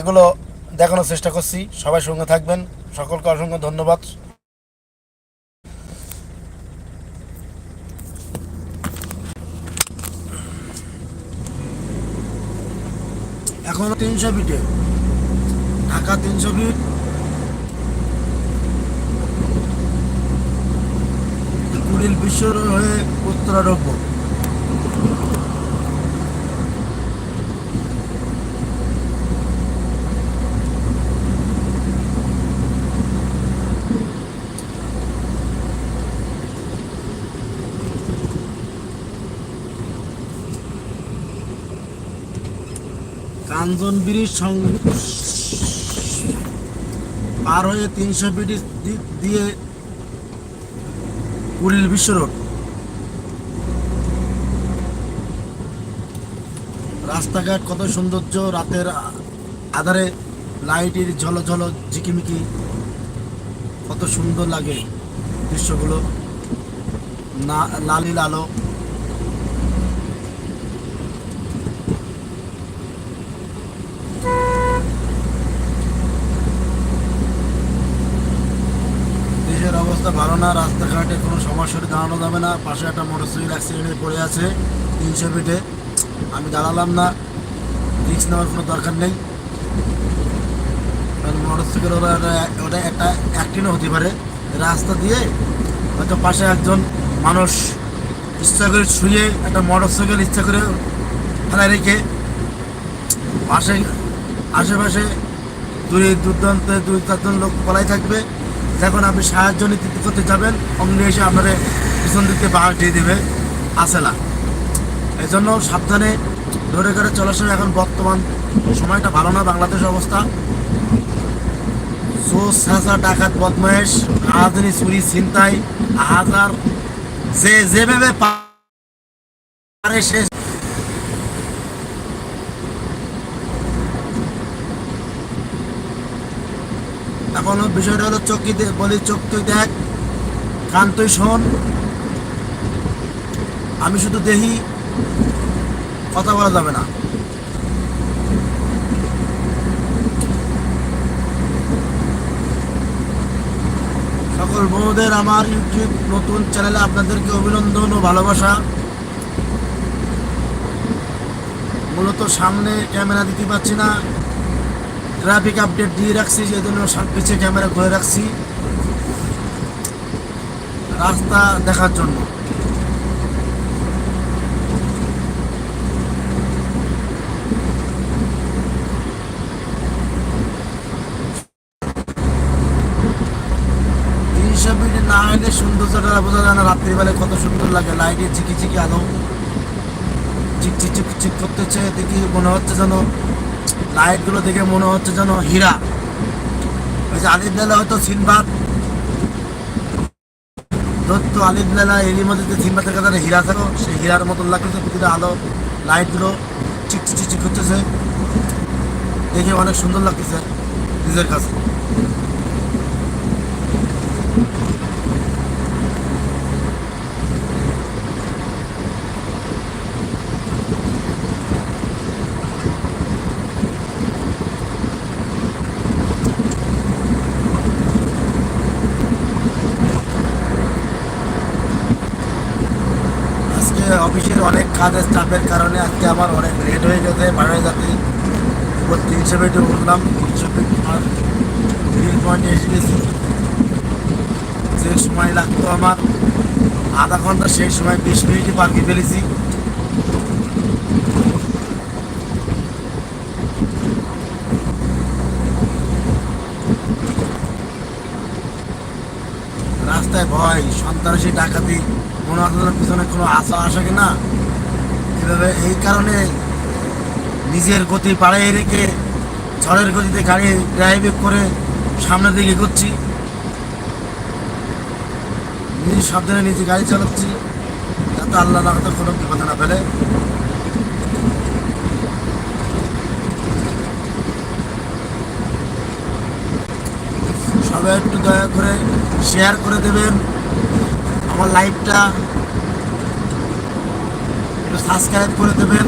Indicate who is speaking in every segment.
Speaker 1: এগুলো দেখানোর চেষ্টা করছি। সবাই সঙ্গে থাকবেন। সকলকে অসংখ্য ধন্যবাদ। এখনও তিনশো ফিটে। ঢাকা তিনশো ফিট। কুড়িল বিশ্বর হয়ে উত্তরা কাঞ্চন ব্রিজ পার হয়ে তিনশো ফিট দিয়ে কুড়িল বিশ্ব রোড। রাস্তাঘাট কত সৌন্দর্য, রাতের আধারে লাইটের ঝলো ঝলো ঝিকিমিকি, কত সুন্দর লাগে দৃশ্যগুলো। না, লালিল আলো দেশের অবস্থা ভালো না, রাস্তাঘাটে কোনো সমস্যার দাঁড়ানো যাবে না। পাশে একটা মোটরসাইকেল অ্যাক্সিডেন্টে পড়ে আছে, তিনশো ফিটে আমি দাঁড়ালাম না রিক্স নেওয়ার কোনো দরকার নেই। মোটরসাইকেল ওরা ওটা- একটা অ্যাক্টিনও হতে পারে। রাস্তা দিয়ে হয়তো পাশে একজন মানুষ ইচ্ছা করে শুয়ে একটা মোটরসাইকেল ইচ্ছা করে ফেলায় রেখে পাশে, আশেপাশে দুই দুর্দান্তে দুই চারজন লোক পলাই থাকবে। যখন আপনি সাহায্য নিতে করতে যাবেন অমনি এসে আপনাদের পিছন দিকে বাস দিয়ে দেবে। আসেলা এই জন্য সাবধানে ধরে করে চলাচল এখন বর্তমান সময়টা ভালো না বাংলাদেশ অবস্থা। সোস সাসা ডাকাত, বদমায়েশ, রাজধানী চুরি, ছিনতাই, হাজার যে যেভাবে পারে সে এখন বিষয়টা হলো চোখে দে- বলি, চোখ তুই দেখ, কান তুই শোন। আমি শুধু দেখি কথা বলা যাবে না। সকল বন্ধুদের আমার ইউটিউব নতুন চ্যানেলে আপনাদেরকে অভিনন্দন ও ভালোবাসা। মূলত সামনে ক্যামেরা দিতে পারছি না। ট্রাফিক আপডেট দিয়ে রাখছি সেই জন্য সা- পিছিয়ে ক্যামেরা ঘুরে রাখছি। রাস্তা দেখার জন্য। না বোঝা রাত্রিবেলায় কত সুন্দর লাগে। আলো। করতেছে, দেখি মনে হচ্ছে যেন লাইটগুলো দেখে মনে হচ্ছে যেন হীরা। আলিদ বেলা হয়তো সিনবাদ দত্ত আলিদ লালা এরই মধ্যে যে সিনবাদের কাছে হীরা থাকো, সেই হীরার মতন লাগতেছে, প্রতিটা আলো, লাইটগুলো চিক চিক চিক চিক করতেছে দেখে অনেক সুন্দর লাগতেছে, নিজের কাছে আজকে অফিসের অনেক কাজের চাপের কারণে আজকে আমার অনেক লেট হয়ে গেছে বাড়ায় যাতে উপর তিনশো ফিটে উঠলাম তিনশো আর গ্রিল পয়েন্টে এসে গেছি। যে সময় লাগতো আমার, আধা ঘণ্টা সেই সময় বিশ মিনিটই পার্কে ফেলেছি। রাস্তায় ভয়, সন্ত্রাসী, ডাকাতি মনে হচ্ছে পিছনে কোনো আশা আসে কিনা এভাবে এই কারণে নিজের গতি বাড়াই রেখে ঝড়ের গতিতে গাড়ি ড্রাইভিং করে সামনের দিকে এগোচ্ছি। নিজের সাবধানে নিজে গাড়ি চালাচ্ছি, যাতে আল্লাহ না কোনো বিপদে না ফেলে। সবাই একটু দয়া করে শেয়ার করে দেবেন। আমার একটু সাবস্ক্রাইব করে দেবেন।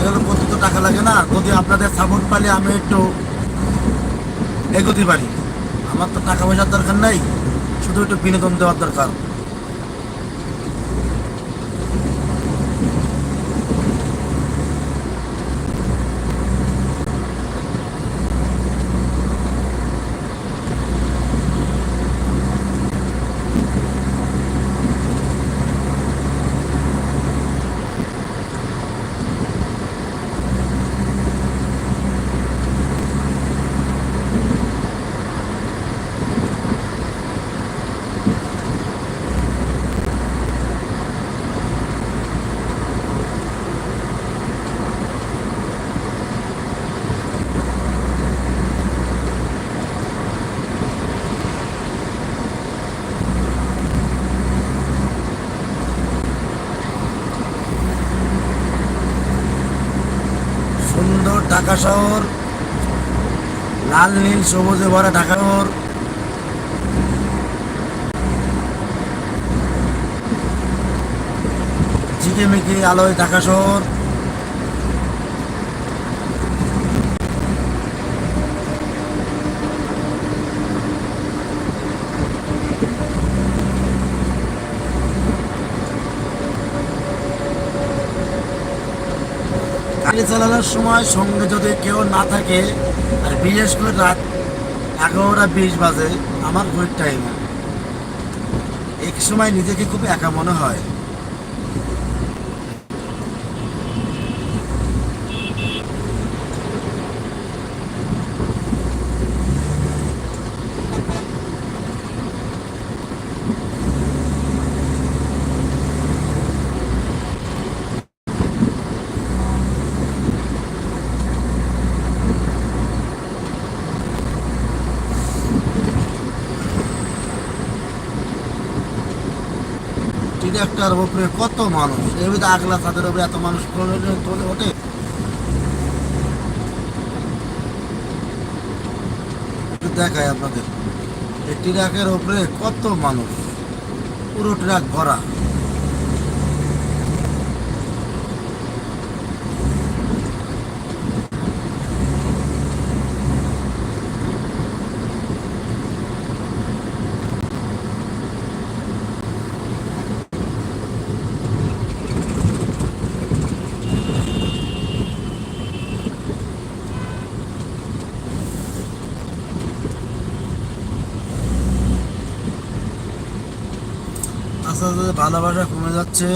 Speaker 1: এগুলো কত তো টাকা লাগে না। যদি আপনাদের সাপোর্ট পালে আমি একটু এগোতে পারি। আমার তো টাকা পয়সার দরকার নাই, শুধু একটু বিনোদন দেওয়ার দরকার সুন্দর ঢাকা শহর। লাল নীল সবুজে ভরা ঢাকা শহর। ঝিকিমিকি আলোয় ঢাকা শহর। গাড়ি চালানোর সময় সঙ্গে যদি কেউ না থাকে, আর বিশেষ করে রাত এগারোটা বিশ বাজে, আমার ঘুর টাইম এক সময় নিজেকে খুব একা মনে হয়। ডিরেক্টর উপরে কত মানুষ? এমনিতে আগলা ছাদের উপরে এত মানুষ ওঠে। দেখায় আপনাদের। এই ট্রাকের উপরে কত মানুষ? পুরো ট্রাক ভরা। আস্তে ভালোবাসা কমে যাচ্ছে।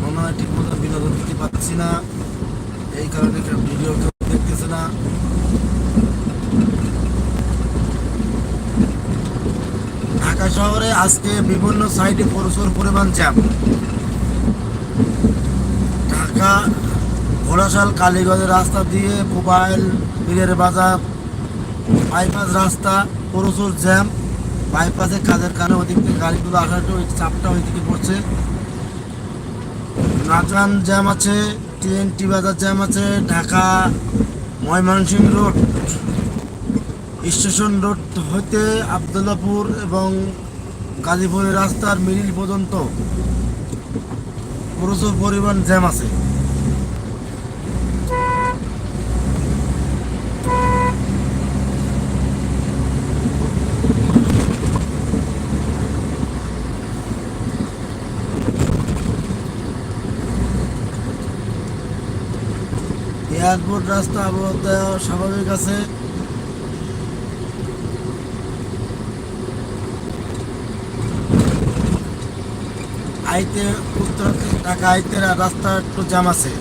Speaker 1: মনে হয় ঠিক মতো বিনোদন দিতে পারছি না। এই কারণে ভিডিও কেউ দেখতেছে না। ঢাকা শহরে আজকে বিভিন্ন সাইডে প্রচুর পরিমাণ জ্যাম। ঢাকা, ঘোড়াশাল, কালীগঞ্জের রাস্তা দিয়ে মোবাইল বীরের বাজার, বাইপাস রাস্তা, প্রচুর জ্যাম। বাইপাসে কাজের কারণে ওদিক থেকে গাড়িগুলো আসাটা ওই চাপটা ওইদিকে পড়ছে। নাচান জ্যাম আছে, টিএনটি বাজার জ্যাম আছে, Dhaka Mymensingh road. Station road হইতে আবদুল্লাপুর এবং গাজীপুরের রাস্তার মিডিল পর্যন্ত প্রচুর পরিমাণ জ্যাম আছে। এয়ারপোর্ট রাস্তা অবরোধ স্বাভাবিক আছে। আইতে উত্তর ঢাকা আইতে রাস্তা একটু জ্যাম আছে।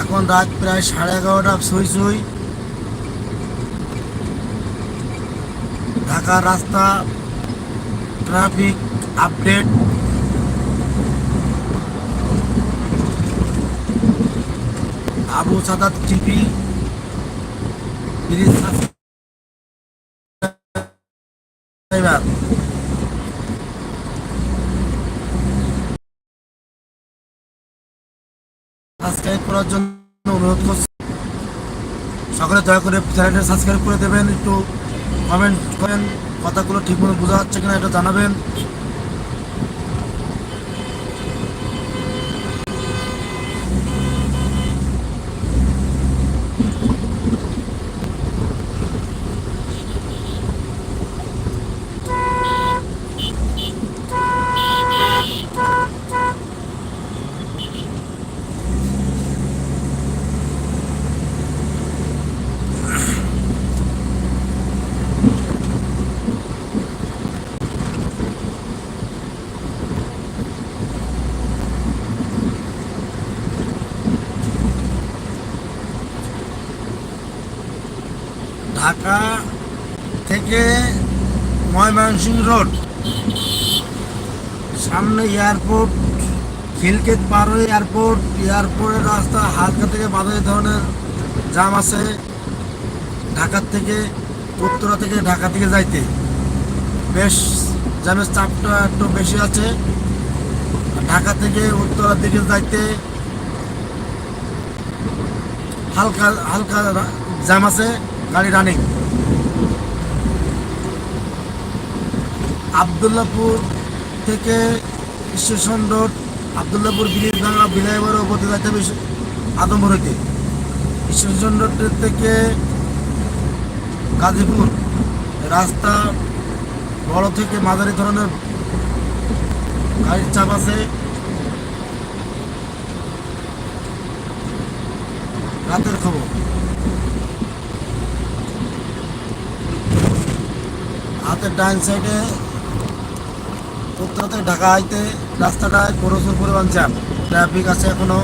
Speaker 1: এখন রাত প্রায় সাড়ে এগারোটা ছুঁই ছুঁই। ঢাকার রাস্তা traffic update. Abu Sadat TV subscribe করার জন্য অনুরোধ করছি। সকলে দয়া করে চ্যানেলটা সাবস্ক্রাইব করে দেবেন, একটু কমেন্ট করেন, কথাগুলো ঠিকমতো বোঝা যাচ্ছে কিনা এটা জানাবেন ঢাকা থেকে ময়মনসিংহ রোড। সামনে এয়ারপোর্ট, খিলকেত পার হয়ে এয়ারপোর্ট, এয়ারপোর্টের রাস্তা হালকা থেকে বাজারে ধরনের জাম আছে ঢাকার থেকে, উত্তরা থেকে, ঢাকা থেকে যাইতে। বেশ জ্যামের চাপটা একটু বেশি আছে। ঢাকা থেকে উত্তরার দিকে যাইতে হালকা হালকা জ্যাম আছে, গাড়ি রানিং আবদুল্লাপুর থেকে স্টেশন রোড, আবদুল্লাপুর ব্রিজ ভাঙা বিলাইবার উপরে যাইতে হবে আদমপুর হইতে স্টেশন রোড থেকে গাজীপুর, রাস্তা বড় থেকে মাঝারি ধরনের গাড়ির চাপ আছে। রাতের খবর। হাতের ডান সাইডে উত্তর থেকে ঢাকা আইতে রাস্তাটায় প্রচুর পরিমাণ জ্যাম। ট্রাফিক আছে এখনও।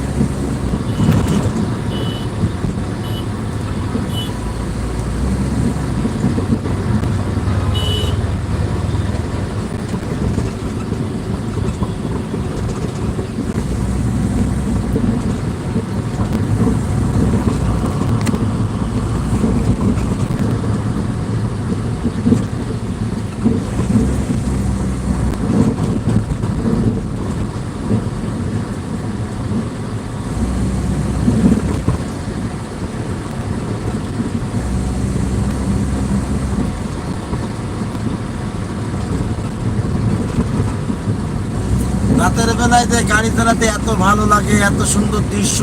Speaker 1: রাতের বেলায় যে গাড়ি চালাতে এত ভালো লাগে, এত সুন্দর দৃশ্য,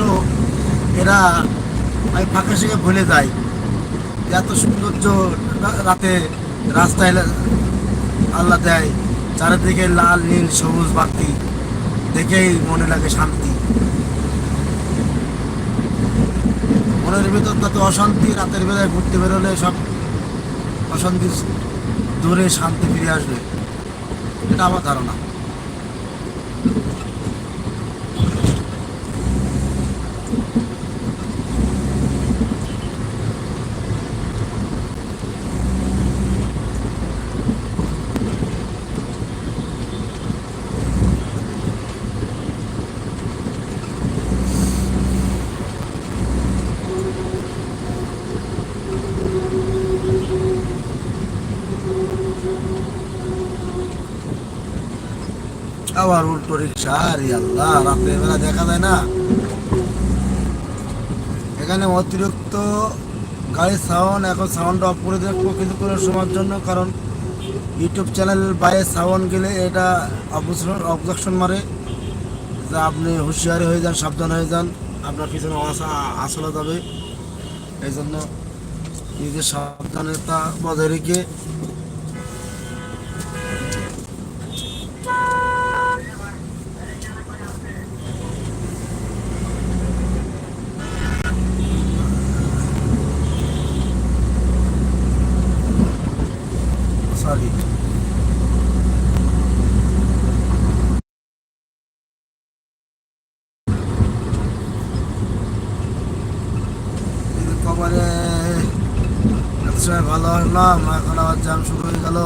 Speaker 1: এরা আমি ফাঁকা থেকে ভুলে যাই এত সৌন্দর্য রাতে রাস্তায় আল্লাহ দেয়, চারিদিকে লাল, নীল, সবুজ বাতি, দেখেই মনে লাগে শান্তি। মনের ভিতর তত অশান্তি, রাতের বেলায় ঘুরতে বেরোলে সব অশান্তি দূরে শান্তি ফিরে আসবে। এটা আমার ধারণা। আবার উল্টো রিক্সা, আরে আল্লাহ রাতের বেলা দেখা যায় না। এখানে অতিরিক্ত গাড়ির সাউন্ড এখন সাউন্ড অফ করে দেখব কিছুক্ষণের সময়ের জন্য, কারণ ইউটিউব চ্যানেল বাইরে সাউন্ড গেলে এটা অবসর অবজেকশন মারে। যে আপনি হুঁশিয়ারি হয়ে যান, সাবধান হয়ে যান, আপনার পিছনে আসা- আসলে যাবে। এই জন্য নিজের সাবধানতা বজায় রেখে সময় ভালো হলাম এখন আবার জ্যাম শুরু হয়ে গেল।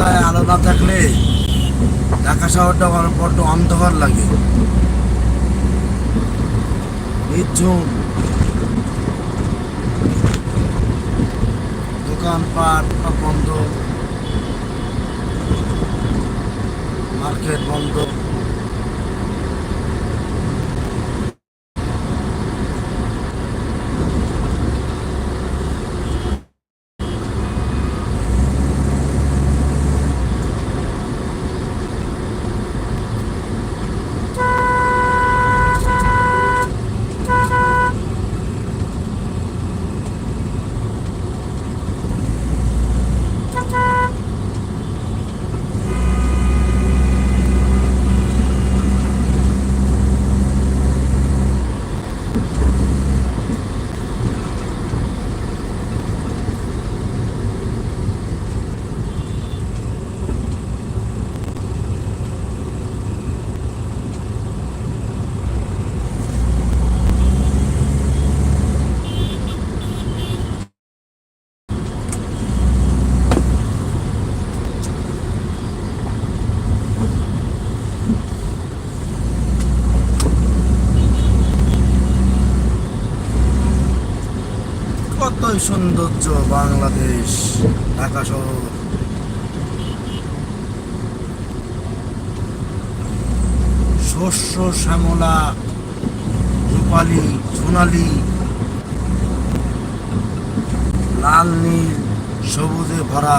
Speaker 1: রাস্তায় আলো না থাকলে ঢাকা শহরটা বড্ড অন্ধকার লাগে। নির্ঝুম দোকানপাট বন্ধ। মার্কেট বন্ধ। কতই সৌন্দর্য বাংলাদেশ, ঢাকা শহর। শস্য, শ্যামলা, রূপালি, সোনালি, লাল, নীল, সবুজে ভরা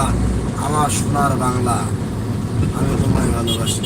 Speaker 1: আমার সোনার বাংলা। আমি তোমায় ভালোবাসি।